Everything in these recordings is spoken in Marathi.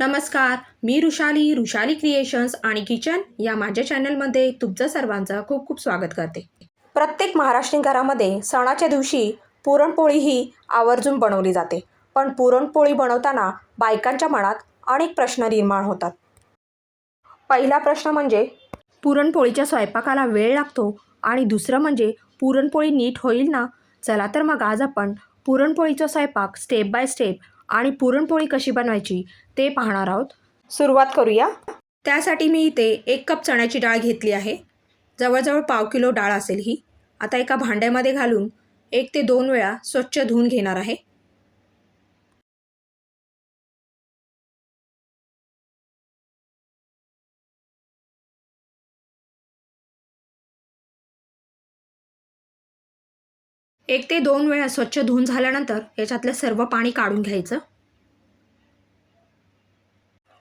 नमस्कार मी ऋषाली ऋषाली क्रिएशन्स आणि किचन या माझ्या चॅनलमध्ये तुमचं सर्वांचं खूप खूप स्वागत करते. प्रत्येक महाराष्ट्रीयन घरामध्ये सणाच्या दिवशी पुरणपोळी ही आवर्जून बनवली जाते. पण पुरणपोळी बनवताना बायकांच्या मनात अनेक प्रश्न निर्माण होतात. पहिला प्रश्न म्हणजे पुरणपोळीच्या स्वयंपाकाला वेळ लागतो आणि दुसरं म्हणजे पुरणपोळी नीट होईल ना? चला तर मग आज आपण पुरणपोळीचा स्वयंपाक स्टेप बाय स्टेप आणि पुरणपोळी कशी बनवायची ते पाहणार आहोत. सुरुवात करूया. त्यासाठी मी इथे एक कप चण्याची डाळ घेतली आहे. जवळजवळ पाव किलो डाळ असेल ही. आता एका भांड्यामध्ये घालून एक ते दोन वेळा स्वच्छ धुवून घेणार आहे. एक ते दोन वेळा स्वच्छ धुवून झाल्यानंतर याच्यातलं सर्व पाणी काढून घ्यायचं.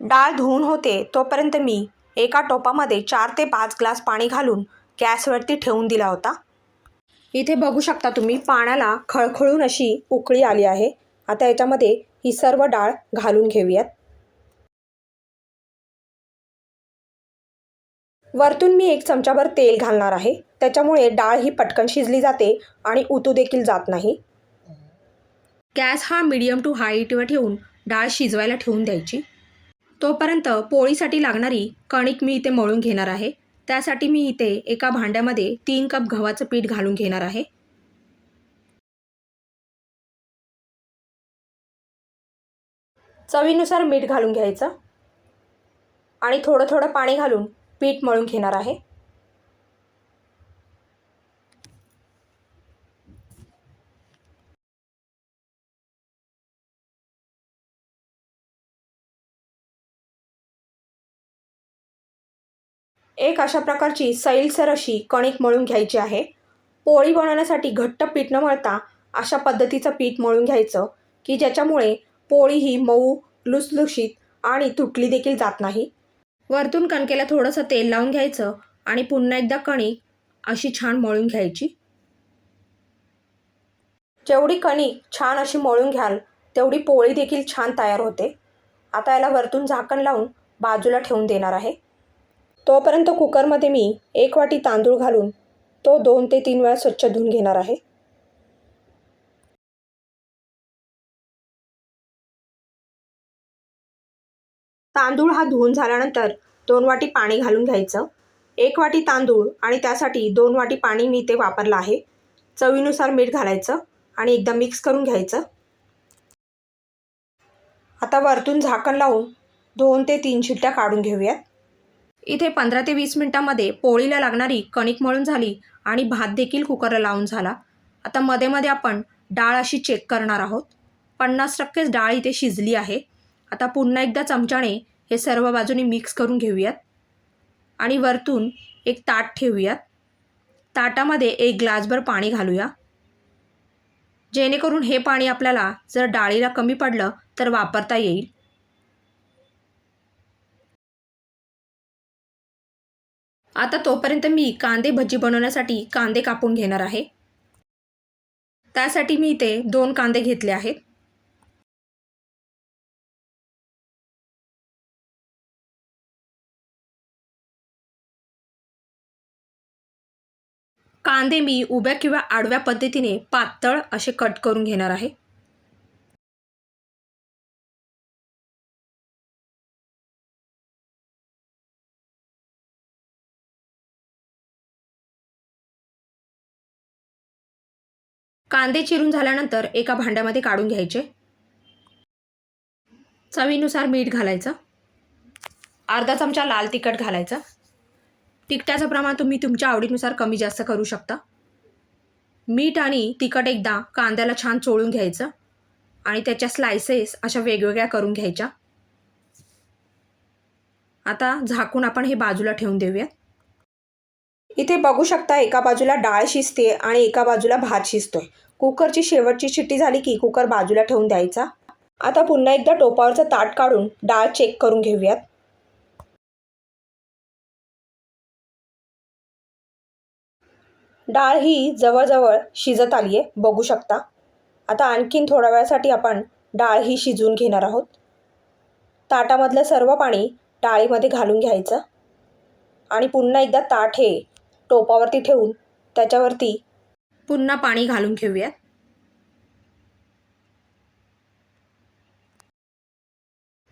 डाळ धुवून होते तोपर्यंत मी एका टोपामध्ये चार ते पाच ग्लास पाणी घालून गॅसवरती ठेवून दिला होता. इथे बघू शकता तुम्ही पाण्याला खळखळून अशी उकळी आली आहे. आता याच्यामध्ये ही सर्व डाळ घालून घेऊयात. वरतून मी एक चमचाभर तेल घालणार आहे. त्याच्यामुळे डाळ ही पटकन शिजली जाते आणि उतू देखील जात नाही. गॅस हा मीडियम टू हाईटवर ठेवून डाळ शिजवायला ठेवून द्यायची. तोपर्यंत पोळीसाठी लागणारी कणिक मी इथे मळून घेणार आहे. त्यासाठी मी इथे एका भांड्यामध्ये तीन कप गव्हाचं पीठ घालून घेणार आहे. चवीनुसार मीठ घालून घ्यायचं. आणि थोडं थोडं पाणी घालून पीठ मळून घेणार आहे. एक अशा प्रकारची सैलसर अशी कणिक मळून घ्यायची आहे. पोळी बनवण्यासाठी घट्ट पीठ न मळता अशा पद्धतीचं पीठ मळून घ्यायचं की ज्याच्यामुळे पोळी ही मऊ लुसलुशीत आणि तुटली देखील जात नाही. वरतून कणकेला थोडंसं तेल लावून घ्यायचं आणि पुन्हा एकदा कणिक अशी छान मळून घ्यायची. जेवढी कणिक छान अशी मळून घ्याल तेवढी पोळी देखील छान तयार होते. आता याला वरतून झाकण लावून बाजूला ठेवून देणार आहे. तोपर्यंत कुकरमध्ये मी एक वाटी तांदूळ घालून तो दोन ते तीन वेळा स्वच्छ धुवून घेणार आहे. तांदूळ हा धुवून झाल्यानंतर दोन वाटी पाणी घालून घ्यायचं. एक वाटी तांदूळ आणि त्यासाठी दोन वाटी पाणी मी ते वापरलं आहे. चवीनुसार मीठ घालायचं आणि एकदा मिक्स करून घ्यायचं. आता वरतून झाकण लावून दोन ते तीन शिट्ट्या काढून घेऊयात. इथे पंधरा ते वीस मिनटामध्ये पोळीला लागणारी कणिक मळून झाली आणि भात देखील कुकरला लावून झाला. आता मध्ये मध्ये आपण डाळ अशी चेक करणार आहोत. पन्नास टक्केच डाळ इथे शिजली आहे. आता पुन्हा एकदा चमच्याने हे सर्व बाजूनी मिक्स करून घेऊयात. आणि वरतून एक ताट ठेवूयात. ताटामध्ये एक ग्लासभर पाणी घालूया. जेणेकरून हे पाणी आपल्याला जर डाळीला कमी पडलं तर वापरता येईल. आता तोपर्यंत मी कांदे भजी बनवण्यासाठी कांदे कापून घेणार आहे. त्यासाठी मी इथे दोन कांदे घेतले आहेत. कांदे मी उभ्या किंवा आडव्या पद्धतीने पातळ असे कट करून घेणार आहे. कांदे चिरून झाल्यानंतर एका भांड्यामध्ये काढून घ्यायचे. चवीनुसार मीठ घालायचं. अर्धा चमचा लाल तिखट घालायचं. तिखटाचं प्रमाण तुम्ही तुमच्या आवडीनुसार कमी जास्त करू शकता. मीठ आणि तिखट एकदा कांद्याला छान चोळून घ्यायचं आणि त्याच्या स्लायसेस अशा वेगवेगळ्या करून घ्यायच्या. आता झाकून आपण हे बाजूला ठेवून देऊयात. इथे बघू शकता एका बाजूला डाळ शिजते आणि एका बाजूला भात शिजतोय. कुकरची शेवटची शिट्टी झाली की कुकर बाजूला ठेवून द्यायचा. आता पुन्हा एकदा टोपावरचं ताट काढून डाळ चेक करून घेऊयात. डाळ ही जवळजवळ शिजत आली आहे बघू शकता. आता आणखीन थोड्या वेळासाठी आपण डाळ ही शिजवून घेणार आहोत. ताटामधलं सर्व पाणी डाळीमध्ये घालून घ्यायचं. आणि पुन्हा एकदा ताट हे टोपावरती ठेवून त्याच्यावरती पुन्हा पाणी घालून घेऊयात.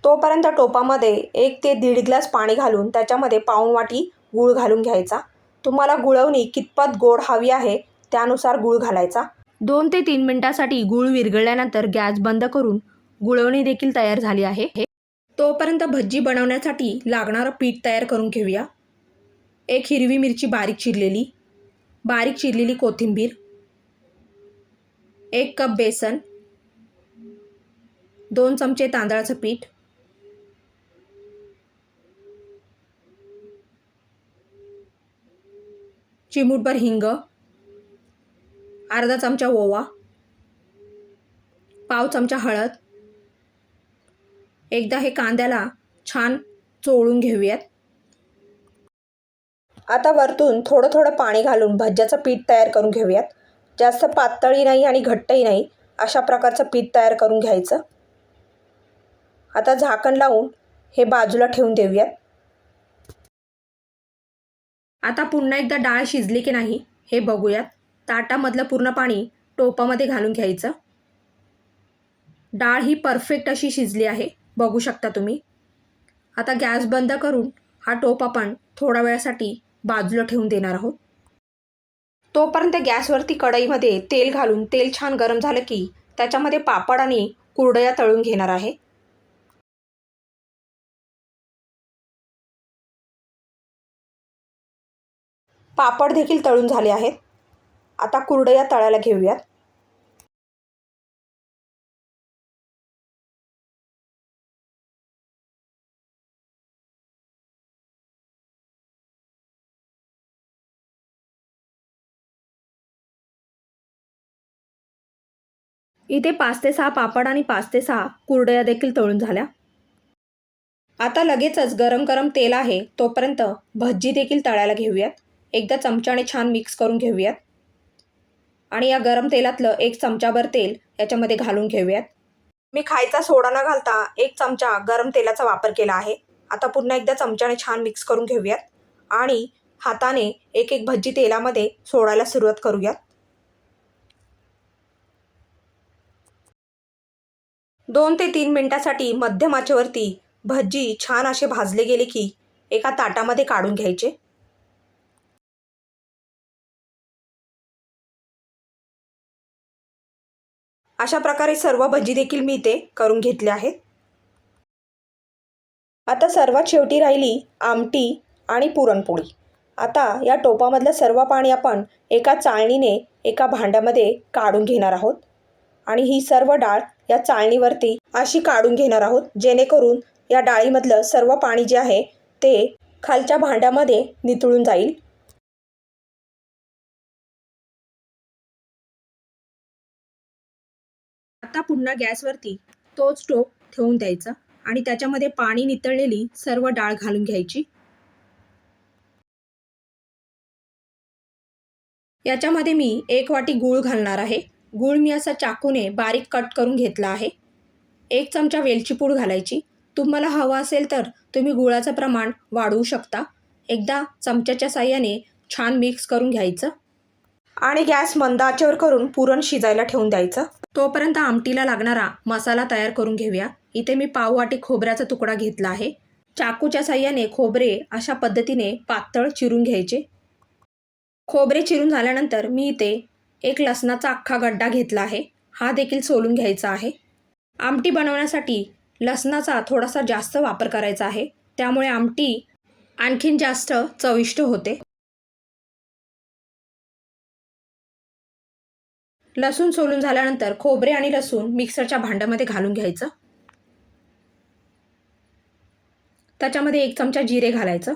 तोपर्यंत टोपामध्ये एक ते दीड ग्लास पाणी घालून त्याच्यामध्ये पाऊण वाटी गूळ घालून घ्यायचा. तुम्हाला गुळवणी कितपत गोड हवी आहे त्यानुसार गूळ घालायचा. दोन ते तीन मिनिटासाठी गूळ विरघळल्यानंतर गॅस बंद करून गुळवणी देखील तयार झाली आहे. तोपर्यंत भज्जी बनवण्यासाठी लागणारं पीठ तयार करून घेऊया. एक हिरवी मिरची बारीक चिरलेली बारीक चिरलेली कोथिंबीर एक कप बेसन दोन चमचे तांदळाचं पीठ चिमूटभर हिंग अर्धा चमचा ओवा पाव चमचा हळद. एकदा हे कांद्याला छान चोळून घेऊयात. आता वरतून थोडं थोडं पाणी घालून भज्याचं पीठ तयार करून घेऊयात. जास्त पातळी नाही आणि घट्टही नाही अशा प्रकारचं पीठ तयार करून घ्यायचं. आता झाकण लावून हे बाजूला ठेवून देऊयात. आता पुन्हा एकदा डाळ शिजली की नाही हे बघूयात. ताटामधलं पूर्ण पाणी टोपामध्ये घालून घ्यायचं. डाळ ही परफेक्ट अशी शिजली आहे बघू शकता तुम्ही. आता गॅस बंद करून हा टोप आपण थोड्या वेळासाठी बाजूला ठेवून देणार आहोत. तोपर्यंत गॅसवरती कढईमध्ये तेल घालून तेल छान गरम झालं की त्याच्यामध्ये पापड आणि कुरडया तळून घेणार आहे. पापड देखील तळून झाले आहेत. आता कुरडया तळायला घेऊयात. इथे पाच ते सहा पापड आणि पाच ते सहा कुरडया देखील तळून झाल्या. आता लगेचच गरम गरम तेल आहे तोपर्यंत भज्जी देखील तळायला घेऊयात. एकदा चमच्याने छान मिक्स करून घेऊयात. आणि या गरम तेलातलं एक चमचाभर तेल याच्यामध्ये घालून घेऊयात. मी खायचा सोडा न घालता एक चमचा गरम तेलाचा वापर केला आहे. आता पुन्हा एकदा चमच्याने छान मिक्स करून घेऊयात. आणि हाताने एक एक भज्जी तेलामध्ये सोडायला सुरुवात करूयात. दोन ते तीन मिनटासाठी मध्यम आचेवरती भज्जी छान असे भाजले गेले की एका ताटामध्ये काढून घ्यायचे. अशा प्रकारे सर्व भजी देखील मी इथे करून घेतले आहेत. आता सर्वात शेवटी राहिली आमटी आणि पुरणपोळी. आता या टोपामधलं सर्व पाणी आपण एका चाळणीने एका भांड्यामध्ये काढून घेणार आहोत. आणि ही सर्व डाळ या चाळणीवरती अशी काढून घेणार आहोत जेणेकरून या डाळीमधलं सर्व पाणी जे आहे ते खालच्या भांड्यामध्ये नितळून जाईल. पुन्हा गॅसवरती तोच टोप ठेवून द्यायचा आणि त्याच्यामध्ये पाणी नितळलेली सर्व डाळ घालून घ्यायची. याच्यामध्ये मी एक वाटी गूळ घालणार आहे. गूळ मी असा चाकूने बारीक कट करून घेतला आहे. एक चमचा वेलची पूड घालायची. तुम्हाला हवं असेल तर तुम्ही गुळाचं प्रमाण वाढवू शकता. एकदा चमच्याच्या साह्याने छान मिक्स करून घ्यायचं. आणि गॅस मंद आचेवर करून पुरण शिजायला ठेवून द्यायचं. तोपर्यंत आमटीला लागणारा मसाला तयार करून घेऊया. इथे मी पाववाटी खोबऱ्याचा तुकडा घेतला आहे. चाकूच्या साह्याने खोबरे अशा पद्धतीने पातळ चिरून घ्यायचे. खोबरे चिरून झाल्यानंतर मी इथे एक लसणाचा अख्खा गड्डा घेतला आहे. हा देखील सोलून घ्यायचा आहे. आमटी बनवण्यासाठी लसणाचा थोडासा जास्त वापर करायचा आहे. त्यामुळे आमटी आणखीन जास्त चविष्ट होते. लसूण सोलून झाल्यानंतर खोबरे आणि लसूण मिक्सरच्या भांड्यामध्ये घालून घ्यायचं. त्याच्यामध्ये एक चमचा जिरे घालायचं.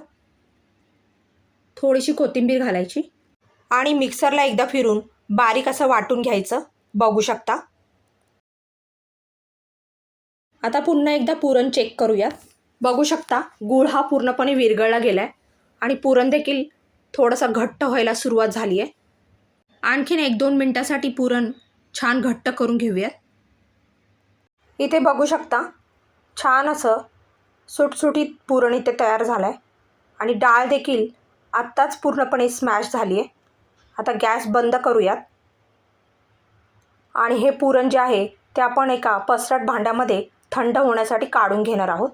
थोडीशी कोथिंबीर घालायची. आणि मिक्सरला एकदा फिरून बारीक असं वाटून घ्यायचं. बघू शकता. आता पुन्हा एकदा पुरण चेक करूयात. बघू शकता गूळ हा पूर्णपणे विरघळला गेला आहे आणि पुरण देखील थोडंसं घट्ट व्हायला सुरुवात झाली आहे आणखीन एक दोन मिनटासाठी पुरण छान घट्ट करून घेऊयात. इथे बघू शकता छान असं सुटसुटीत पुरण इथे तयार झालं आहे आणि डाळ देखील आत्ताच पूर्णपणे स्मॅश झाली आहे आता गॅस बंद करूयात. आणि हे पुरण जे आहे ते आपण एका पसरट भांड्यामध्ये थंड होण्यासाठी काढून घेणार आहोत.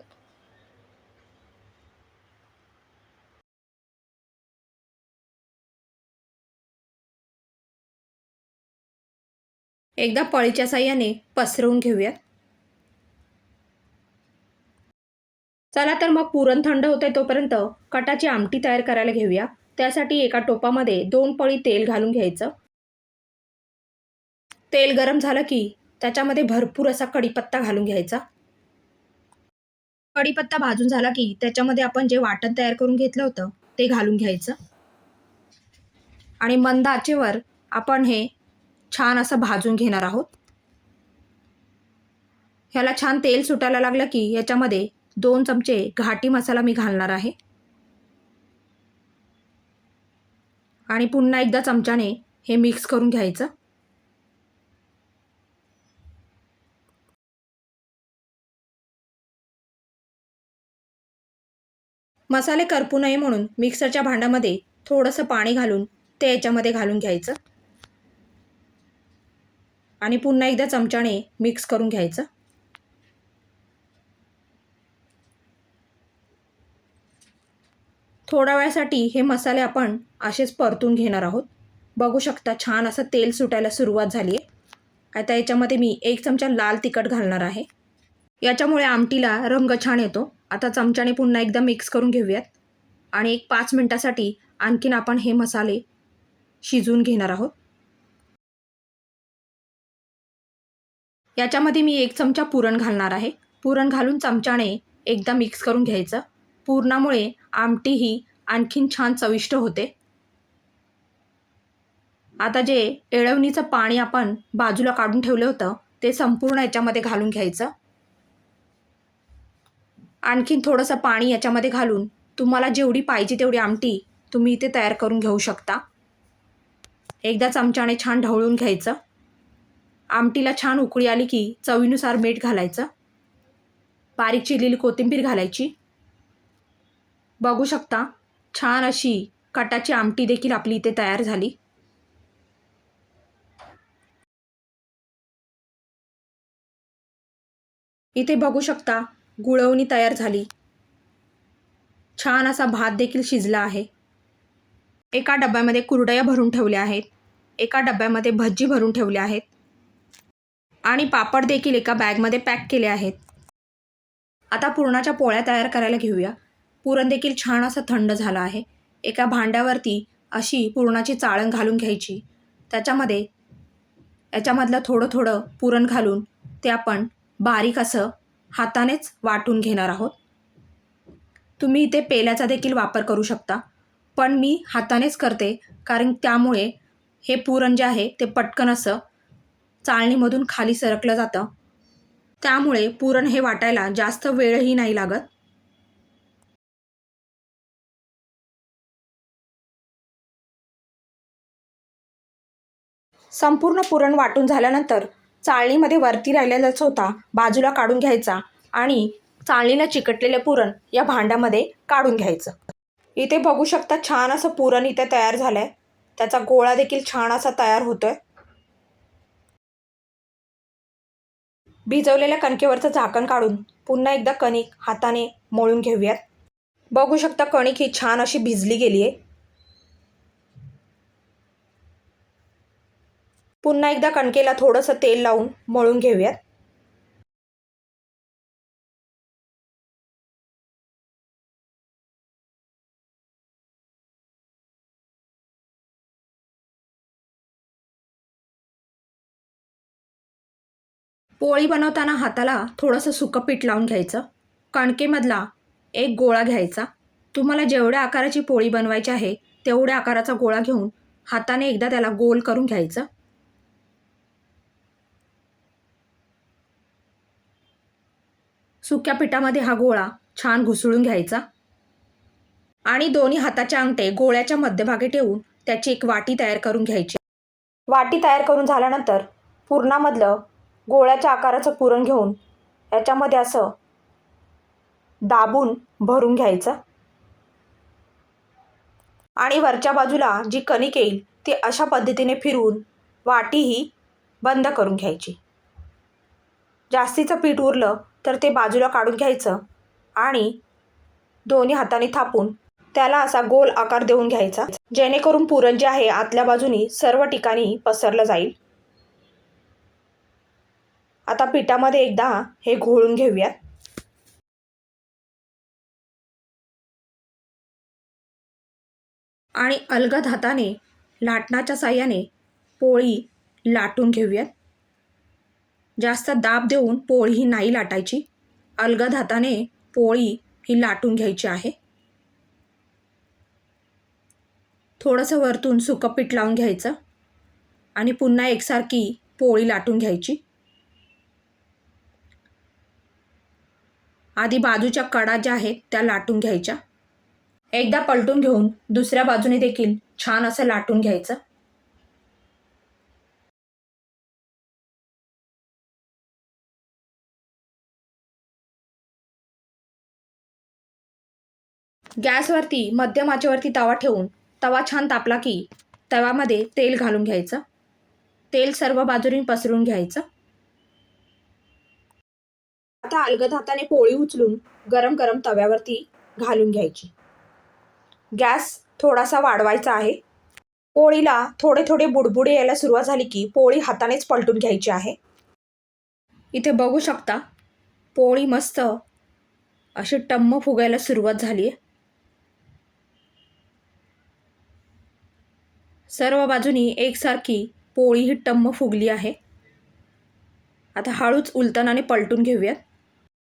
एकदा पळीच्या साह्याने पसरवून घेऊयात. चला तर मग पुरण थंड होते तोपर्यंत कटाची आमटी तयार करायला घेऊया. त्यासाठी एका टोपामध्ये दोन पळी तेल घालून घ्यायचं. तेल गरम झालं की त्याच्यामध्ये भरपूर असा कढीपत्ता घालून घ्यायचा. कढीपत्ता भाजून झाला की त्याच्यामध्ये आपण जे वाटण तयार करून घेतलं होतं ते घालून घ्यायचं. आणि मंद आचेवर आपण हे छान असं भाजून घेणार आहोत. ह्याला छान तेल सुटायला लागलं की याच्यामध्ये दोन चमचे घाटी मसाला मी घालणार आहे. आणि पुन्हा एकदा चमच्याने हे मिक्स करून घ्यायचं. मसाले करपू नये म्हणून मिक्सरच्या भांड्यामध्ये थोडंसं पाणी घालून ते याच्यामध्ये घालून घ्यायचं. आणि पुन्हा एकदा चमच्याने मिक्स करून घ्यायचं. थोड्या वेळासाठी हे मसाले आपण असेच परतून घेणार आहोत. बघू शकता छान असं तेल सुटायला सुरुवात झाली आहे आता याच्यामध्ये मी एक चमचा लाल तिखट घालणार आहे. याच्यामुळे आमटीला रंग छान येतो. आता चमच्याने पुन्हा एकदा मिक्स करून घेऊयात. आणि एक पाच मिनटासाठी आणखीन आपण हे मसाले शिजवून घेणार आहोत. याच्यामध्ये मी एक चमचा पुरण घालणार आहे. पुरण घालून चमच्याने एकदा मिक्स करून घ्यायचं. पुरणामुळे आमटी ही आणखीन छान चविष्ट होते. आता जे एळवणीचं पाणी आपण बाजूला काढून ठेवलं होतं ते संपूर्ण याच्यामध्ये घालून घ्यायचं. आणखीन थोडंसं पाणी याच्यामध्ये घालून तुम्हाला जेवढी पाहिजे तेवढी आमटी तुम्ही इथे तयार करून घेऊ शकता. एकदा चमच्याने छान ढवळून घ्यायचं. आमटीला छान उकळी आली की चवीनुसार मीठ घालायचं. बारीक चिरलेली कोथिंबीर घालायची. बघू शकता छान अशी कटाची आमटी देखील आपली इथे तयार झाली. इथे बघू शकता गुळवणी तयार झाली. छान असा भात देखील शिजला आहे. एका डब्यामध्ये कुरडया भरून ठेवल्या आहेत. एका डब्यामध्ये भजी भरून ठेवल्या आहेत. आणि पापड देखील एका बॅगमध्ये पॅक केले आहेत. आता पुरणाच्या पोळ्या तयार करायला घेऊया. पुरण देखील छान असं थंड झालं आहे. एका भांड्यावरती अशी पुरणाची चाळण घालून घ्यायची. त्याच्यामध्ये याच्यामधलं थोडं थोडं पुरण घालून ते आपण बारीक असं हातानेच वाटून घेणार आहोत. तुम्ही इथे पेल्याचा देखील वापर करू शकता. पण मी हातानेच करते कारण त्यामुळे हे पुरण जे आहे ते पटकन असं चाळणीमधून खाली सरकलं जातं. त्यामुळे पुरण हे वाटायला जास्त वेळही नाही लागत. संपूर्ण पुरण वाटून झाल्यानंतर चाळणीमध्ये वरती राहिलेला चोथा बाजूला काढून घ्यायचा आणि चाळणीला चिकटलेले पुरण या भांड्यामध्ये काढून घ्यायचं. इथे बघू शकता छान असं पुरण इथे तयार झालं आहे त्याचा गोळा देखील छान असा तयार होतोय. भिजवलेल्या कणकेवरचं झाकण काढून पुन्हा एकदा कणिक हाताने मळून घेऊयात. बघू शकता कणिक ही छान अशी भिजली गेली आहे. पुन्हा एकदा कणकेला थोडंसं तेल लावून मळून घेऊयात. पोळी बनवताना हाताला थोडंसं सुकं पीठ लावून घ्यायचं. कणकेमधला एक गोळा घ्यायचा. तुम्हाला जेवढ्या आकाराची पोळी बनवायची आहे तेवढ्या आकाराचा गोळा घेऊन हाताने एकदा त्याला गोल करून घ्यायचं. सुक्या पिठामध्ये हा गोळा छान घुसळून घ्यायचा. आणि दोन्ही हाताच्या अंगठे गोळ्याच्या मध्यभागी ठेवून त्याची एक वाटी तयार करून घ्यायची. वाटी तयार करून झाल्यानंतर पुरणामधलं गोळ्याच्या आकाराचं पुरण घेऊन याच्यामध्ये असं दाबून भरून घ्यायचं. आणि वरच्या बाजूला जी कणिक येईल ती अशा पद्धतीने फिरवून वाटी ही बंद करून घ्यायची. जास्तीचं पीठ उरलं तर ते बाजूला काढून घ्यायचं आणि दोन्ही हाताने थापून त्याला असा गोल आकार देऊन घ्यायचा जेणेकरून पुरण जे आहे आतल्या बाजूनी सर्व ठिकाणी पसरलं जाईल. आता पिठामध्ये एकदा हे घोळून घेऊयात. आणि अलगद हाताने लाटणाच्या साह्याने पोळी लाटून घेऊयात. जास्त दाब देऊन पोळी ही नाही लाटायची. अलगद हाताने पोळी ही लाटून घ्यायची आहे. थोडंसं वरतून सुकं पीठ लावून घ्यायचं. आणि पुन्हा एकसारखी पोळी लाटून घ्यायची. आधी बाजूच्या कडा ज्या आहेत त्या लाटून घ्यायच्या. एकदा पलटून घेऊन दुसऱ्या बाजूने देखील छान असं लाटून घ्यायचं. गॅसवरती मध्यम आचेवरती तवा ठेवून तवा छान तापला की तव्यामध्ये तेल घालून घ्यायचं. तेल सर्व बाजूनी पसरून घ्यायचं. आता अलगद हाताने पोळी उचलून गरम गरम तव्यावरती घालून घ्यायची. गॅस थोडासा वाढवायचा आहे. पोळीला थोडे थोडे बुडबुडे यायला सुरुवात झाली की पोळी हातानेच पलटून घ्यायची आहे. इथे बघू शकता पोळी मस्त अशी टम्म फुगायला सुरुवात झाली आहे सर्व बाजूनी एकसारखी पोळी ही टम्म फुगली आहे. आता हळूच उलतानाने पलटून घेऊयात.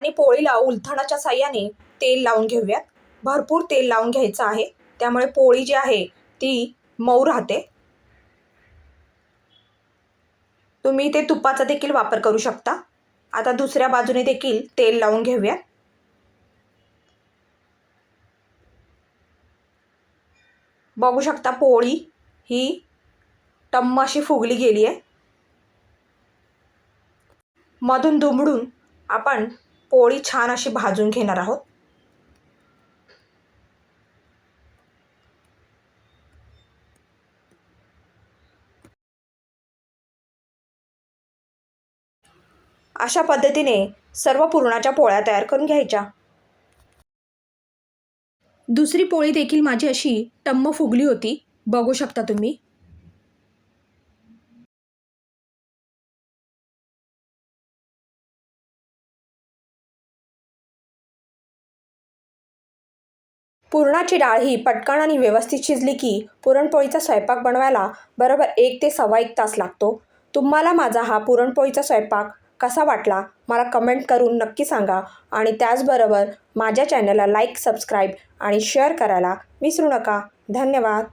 आणि पोळीला उलथणाच्या साह्याने तेल लावून घेऊयात. भरपूर तेल लावून घ्यायचं आहे. त्यामुळे पोळी जी आहे ती मऊ राहते. तुम्ही ते तुपाचा देखील वापर करू शकता. आता दुसऱ्या बाजूने देखील तेल लावून घेऊयात. बघू शकता पोळी ही टम्म अशी फुगली गेली आहे मधून दुमडून आपण पोळी छान अशी भाजून घेणार आहोत. अशा पद्धतीने सर्व पुरणाच्या पोळ्या तयार करून घ्यायच्या. दुसरी पोळी देखील माझी अशी टम्म फुगली होती. बघू शकता तुम्ही. पुरणाची डाळ ही पटकन आणि व्यवस्थित शिजली की पुरणपोळीचा स्वयंपाक बनवायला बरोबर एक ते सव्वा एक तास लागतो. तुम्हाला माझा हा पुरणपोळीचा स्वयंपाक कसा वाटला मला कमेंट करून नक्की सांगा आणि त्याचबरोबर माझ्या चॅनलला लाईक सबस्क्राईब आणि शेअर करायला विसरू नका. धन्यवाद.